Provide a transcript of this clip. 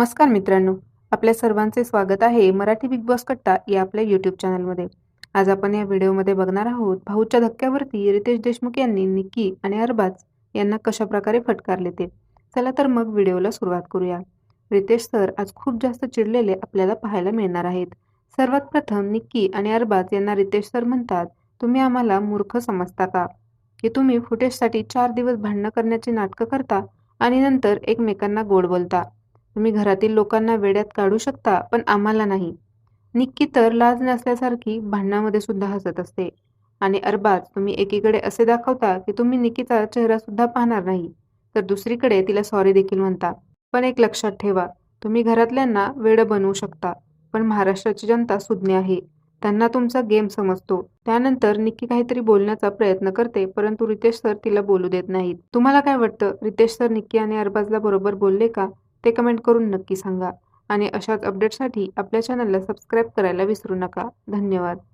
नमस्कार मित्रांनो आपल्या सर्वांचे स्वागत आहे मराठी बिग बॉस कट्टा या आपल्या यूट्यूब चॅनलमध्ये आज आपण या व्हिडिओमध्ये बघणार आहोत भाऊच्या धक्क्यावरती रितेश देशमुख यांनी निक्की आणि अरबाज यांना कशा प्रकारे फटकारले ते. चला तर मग व्हिडिओला सुरुवात करूया. रितेश सर आज खूप जास्त चिडलेले आपल्याला पाहायला मिळणार आहेत. सर्वात प्रथम निक्की आणि अरबाज यांना रितेश सर म्हणतात तुम्ही आम्हाला मूर्ख समजता का? की तुम्ही फुटेजसाठी चार दिवस भांडणं करण्याची नाटकं करता आणि नंतर एकमेकांना गोड बोलता? तुम्ही घरातील लोकांना वेड्यात काढू शकता पण आम्हाला नाही. निक्की तर लाज नसल्यासारखी भांडणामध्ये सुद्धा हसत असते. आणि अरबाज तुम्ही एकीकडे असे दाखवता की तुम्ही निक्कीचा चेहरा सुद्धा पाहणार नाही. तर दुसरीकडे तिला सॉरी देखील म्हणता. पण एक लक्षात ठेवा तुम्ही घरातल्यांना वेड बनवू शकता पण महाराष्ट्राची जनता सुज्ञ आहे. त्यांना तुमचा गेम समजतो. त्यानंतर निक्की काहीतरी बोलण्याचा प्रयत्न करते परंतु रितेश सर तिला बोलू देत नाहीत. तुम्हाला काय वाटतं? रितेश सर निक्की आणि अरबाजला बरोबर बोलले का? ते कमेंट करून नक्की सांगा. आणि अशाच अपडेटसाठी आपल्या चॅनलला सबस्क्राईब करायला विसरू नका. धन्यवाद.